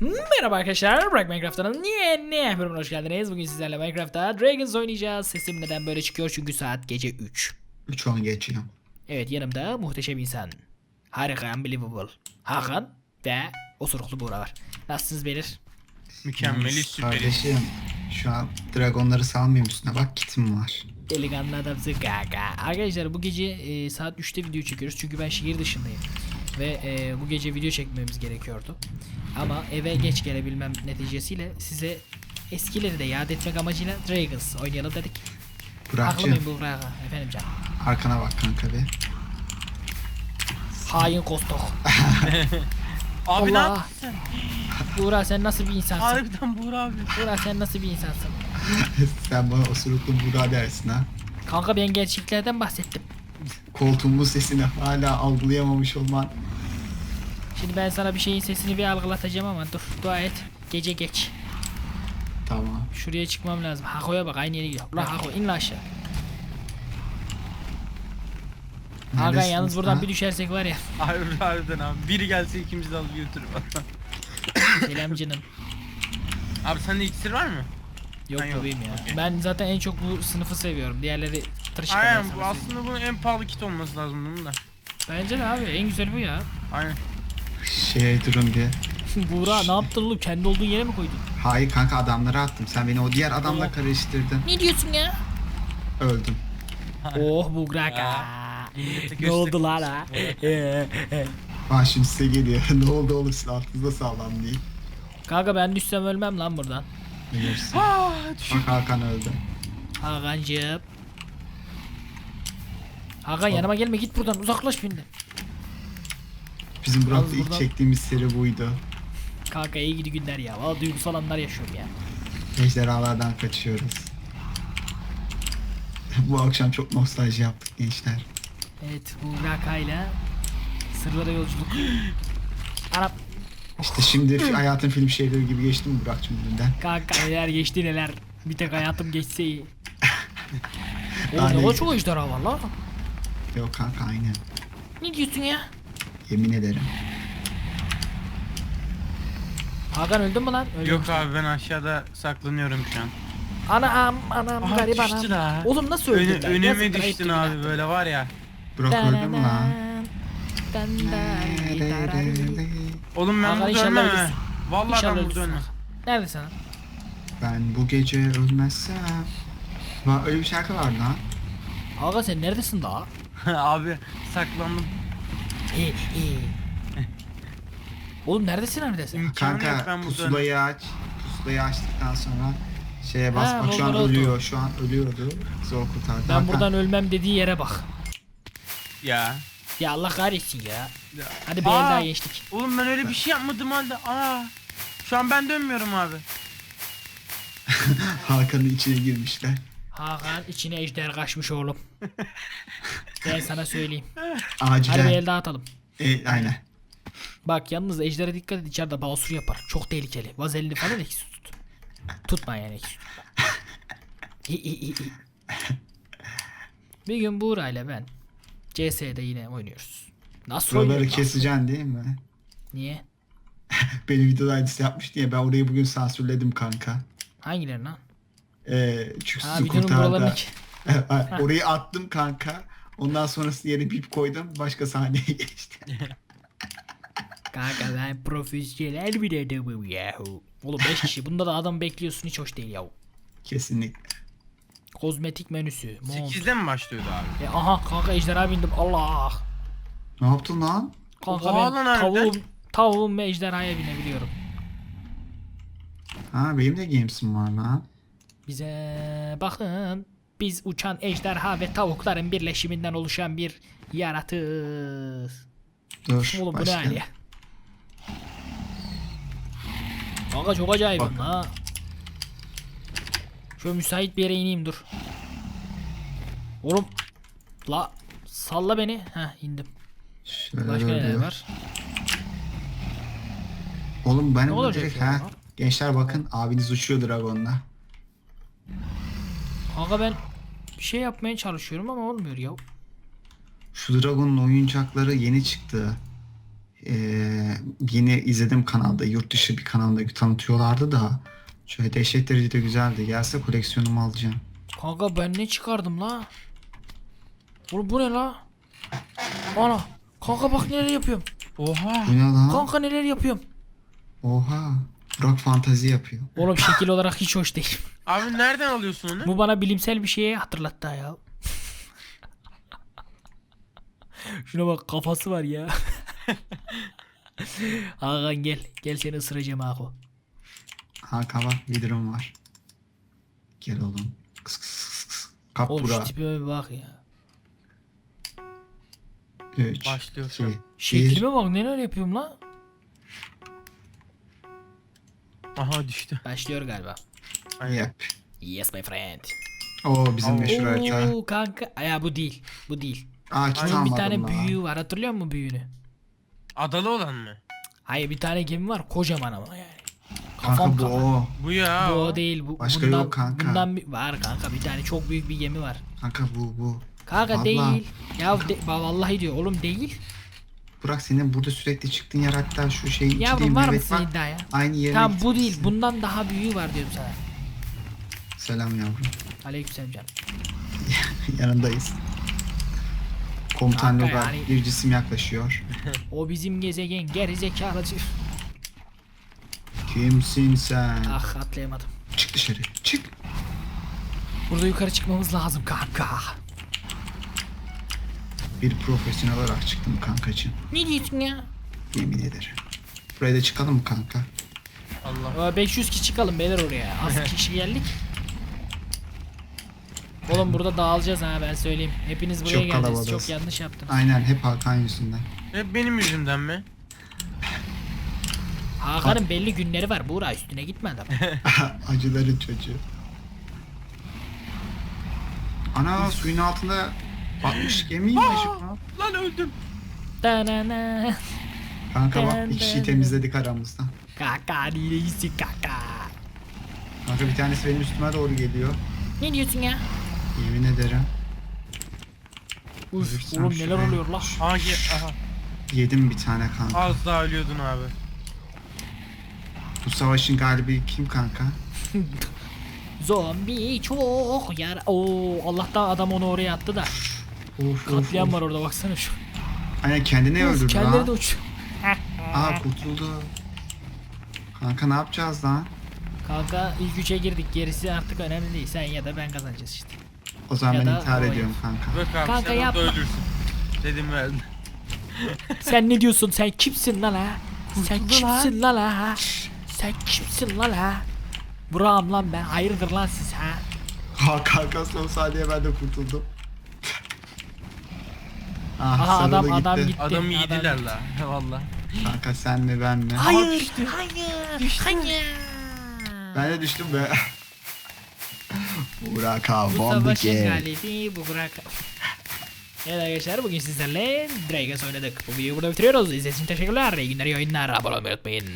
Merhaba arkadaşlar, Break Minecraft'ın yeni bölümüne hoş geldiniz. Bugün sizlerle Minecraft'ta Dragons oynayacağız. Sesim neden böyle çıkıyor? Çünkü saat gece 3. 3 10 geçiyor. Evet yanımda muhteşem insan. Harika, unbelievable. Hakan ve osuruklu Buğra var. Nasılsınız beyler? Mükemmeli süperiz. Kardeşim şu an dragonları salmıyorum üstüne bak kitim var. Delikanlı adamsın kaka. Arkadaşlar bu gece e, saat 3'te video çekiyoruz. Çünkü ben şehir dışındayım. Ve e, bu gece video çekmemiz gerekiyordu. Ama eve geç gelebilmem neticesiyle size eskileri de yad etmek amacıyla Dragons oynayalım dedik. Burak'cığım Buğra? Efendim canım. arkana bak kanka bir. Hain kostok. Abi ne Allah. yaptın? Buğra sen nasıl bir insansın? Harbiden Buğra abi. Buğra sen nasıl bir insansın? Sen bana osuruklu Burak dersin ha. Kanka ben gerçeklerden bahsettim. Koltuğumun sesini hala algılayamamış olman. Şimdi ben sana bir şeyin sesini bir algılatacağım ama dur dua et. Gece geç. Tamam. Şuraya çıkmam lazım. Hako'ya bak aynı yere gidiyor. La Hako in la aşağı. Hakan yalnız buradan ha? bir düşersek var ya. Harbi harbiden abi. Biri gelse ikimizi de alıp götürür. Selam canım. Abi sende iksir var mı? Yok Ha, yok. bebeğim ya. Okey. Ben zaten en çok bu sınıfı seviyorum. Diğerleri tırışık. Aynen bu aslında bunun en pahalı kit olması lazım bunun da. Bence de abi en güzel bu ya. Aynen. Şey durun bir. Buğra ne yaptın oğlum? Kendi olduğun yere mi koydun? Hayır kanka adamları attım. Sen beni o diğer adamla Tamam. karıştırdın. Ne diyorsun ya? Öldüm. oh Buğraka. Ne oldu lan ha? Bak şimdi size geliyor. ne oldu oğlum siz altınızda sağlam değil. Kanka ben düşsem ölmem lan buradan. Bilirsin. Bak Hakan öldü. Hakan'cığım. Hakan yanıma gelme git buradan uzaklaş benden. Bizim Yalnız Burak'ta ilk buradan- çektiğimiz seri buydu. Kanka iyi gidi günler ya. Valla duygusal anlar yaşıyorum ya. Ejderhalardan kaçıyoruz. Bu akşam çok nostalji yaptık gençler. Evet Buğraka'yla sırlara yolculuk. Arap İşte şimdi fi- hayatın film şehirleri gibi geçti mi Burak'cığım dünden? kanka neler geçti neler. Bir tek hayatım geçse iyi. Oğlum ne kadar çok ejderha var lan. Yok kanka aynen. Ne diyorsun ya? Yemin ederim. Hakan öldün mü lan? Öldüm. Yok abi ben aşağıda saklanıyorum şu an. Anam anam Aha, garip düştü anam. la. Oğlum nasıl öldün Öne, lan? önüme Yazık, ayıp düştün değil abi mi? böyle var ya. Burak öldü mü lan? Dan dan dan. Oğlum ben Hakan burada inşallah ölmem he. ölürsün. Vallahi İnşallah ben burada ölürsün. ölmem. Neredesin lan? Ben bu gece ölmezsem... Bak öyle bir şarkı var lan. Hakan sen neredesin daha? abi saklandım. Oğlum neredesin neredesin? İmkanı yok Kanka ben burada pusulayı aç. Pusulayı açtıktan sonra şeye bas. Ha, Bak şu an Wolverine ölüyor. Şu an ölüyordu. Zor kurtardı. Ben Hakan, buradan ölmem dediği yere bak. Ya. Ya Allah kahretsin ya. Ya. Hadi bir el Aa! daha geçtik. Oğlum ben öyle bir şey yapmadım halde. Aa. Şu an ben dönmüyorum abi. Hakan'ın içine girmişler. Hakan içine ejder kaçmış oğlum. ben sana söyleyeyim. Hadi bir Acilen. el daha atalım. E, aynen. Bak yalnız ejdere dikkat et içeride basur yapar. Çok tehlikeli. Vazelini falan eksi tut. Tutma yani eksi tutma. İyi, iyi, iyi, iyi. Bir gün Buğra ile ben CS'de yine oynuyoruz. Nasıl Buraları keseceksin değil mi? Niye? Benim videoda aynısı yapmış diye ben orayı bugün sansürledim kanka. Hangilerini lan? Ee, çünkü Ha sizi kurtardı. buralarını... Orayı attım kanka. Ondan sonrası yere bip koydum. Başka sahneye geçti. Kanka ben profesyonel bir adamım yahu. Oğlum 5 kişi. Bunda da adam bekliyorsun hiç hoş değil yahu. Kesinlikle. Kozmetik menüsü. Mont. 8'de mi başlıyordu abi? E, aha kanka ejderha bindim. Allah. Ne yaptın lan? Kanka Oha ben lan harbiden. tavuğum, tavuğum ve ejderhaya binebiliyorum. Ha benim de games'im var lan. Bize bakın. Biz uçan ejderha ve tavukların birleşiminden oluşan bir yaratığız. Dur. Oğlum bu ne başka. hal ya? Kanka çok acayipim Bak. ha. Şöyle müsait bir yere ineyim dur. Oğlum. La salla beni. Heh indim. Şöyle Başka neler var? Oğlum benim bu direkt ha. Gençler bakın abiniz uçuyor Dragon'la. Kanka ben bir şey yapmaya çalışıyorum ama olmuyor ya. Şu Dragon'un oyuncakları yeni çıktı. Ee, yeni izledim kanalda. Yurt dışı bir kanalda tanıtıyorlardı da. Şöyle dehşet derecede güzeldi. Gelse koleksiyonumu alacağım. Kanka ben ne çıkardım la? Oğlum bu ne la? Ana. Kanka bak neler yapıyorum. Oha. Bu ne lan? Kanka neler yapıyorum. Oha. Burak fantazi yapıyor. Oğlum şekil olarak hiç hoş değil. Abi nereden alıyorsun onu? Bu bana bilimsel bir şeye hatırlattı ya. Şuna bak kafası var ya. Hakan gel. Gel seni ısıracağım Hako. Hakan bak bir durum var. Gel oğlum. Kıs kıs kıs kıs. Kap Oğlum şu tipime bir bak ya. 3, Başlıyorsun. Şeklime bak neler yapıyorum la. Aha düştü. Başlıyor galiba. Yep. Yes my friend. Oo bizim Oo. meşhur harita. Oo kanka. Ya bu değil. Bu değil. Aa kit Bunun bir tane büyüğü var. Hatırlıyor musun büyüğünü? Adalı olan mı? Hayır bir tane gemi var. Kocaman ama yani. Kanka Kafam bu kafa. o. Bu ya. Bu o değil. Bu, Başka bundan, yok kanka. Bundan bir- var kanka. Bir tane çok büyük bir gemi var. Kanka bu bu. Kanka Abla. değil. Ya de, vallahi diyor. Oğlum değil. Burak senin burada sürekli çıktığın yer hatta şu şeyin Yavrum içindeyim. var Evet, mısın iddiaya? Aynı yere Tamam bu değil. Bundan daha büyüğü var diyorum sana. Selam yavrum. Aleykümselam canım. Yanındayız. Komutan Kanka Logar yani- bir cisim yaklaşıyor. O bizim gezegen gerizekalıcı. Kimsin sen? ah atlayamadım. Çık dışarı. Çık. Burada yukarı çıkmamız lazım kanka. Bir profesyonel olarak çıktım kankacığım. Ne diyorsun ya? Yemin ederim. Buraya da çıkalım mı kanka? Allah. Aa, 500 kişi çıkalım beyler oraya. Az kişi geldik. Oğlum burada dağılacağız ha ben söyleyeyim. Hepiniz buraya Çok geleceğiz. kalabalığız. Çok yanlış yaptınız. Aynen hep Hakan yüzünden. Hep benim yüzümden mi? Hakan'ın belli günleri var. Buğra üstüne gitme adam. Acıların çocuğu. Ana suyun altında batmış gemiymiş. lan. Lan öldüm. Danana. Kanka bak bir kişiyi temizledik aramızdan. Kaka neyisi kaka. Kanka bir tanesi benim üstüme doğru geliyor. Ne diyorsun ya? Yemin ederim. Uf, Üzülsem oğlum neler şuraya. oluyor la? Aha, ge- aha. Yedim bir tane kanka. Az daha ölüyordun abi. Bu savaşın galibi kim kanka? Zombi çok yar. Oo Allah'tan adam onu oraya attı da. Of Katliam var orada baksana şu. Aynen kendini Uf, öldürdü kendileri lan. de uç. Aa kurtuldu. Kanka ne yapacağız lan? Kanka ilk üçe girdik. Gerisi artık önemli değil. Sen ya da ben kazanacağız işte. O zaman Ya ben da intihar o ediyorum kanka. Bak abi Kanka sen orada yapma. ölürsün. Dedim verdim. Sen ne diyorsun? Sen kimsin lan ha? Sen kimsin lan ha? Sen kimsin lan ha? Burak'ım lan ben. Hayırdır lan siz ha? Ha kanka son saniye ben de kurtuldum. ah, Aha sarılı adam gitti. adam gitti. Adamı Adam yediler gitti. la. Valla. Kanka sen mi ben mi? Hayır. düştü. Hayır. Düştü. Hayır. Ben de düştüm be. Burak abi Bu savaşın ki. galibi bu Burak. Evet arkadaşlar bugün sizlerle Dragons oynadık. Bu videoyu burada bitiriyoruz. İzlediğiniz için teşekkürler. İyi günler, iyi oyunlar. Abone olmayı unutmayın.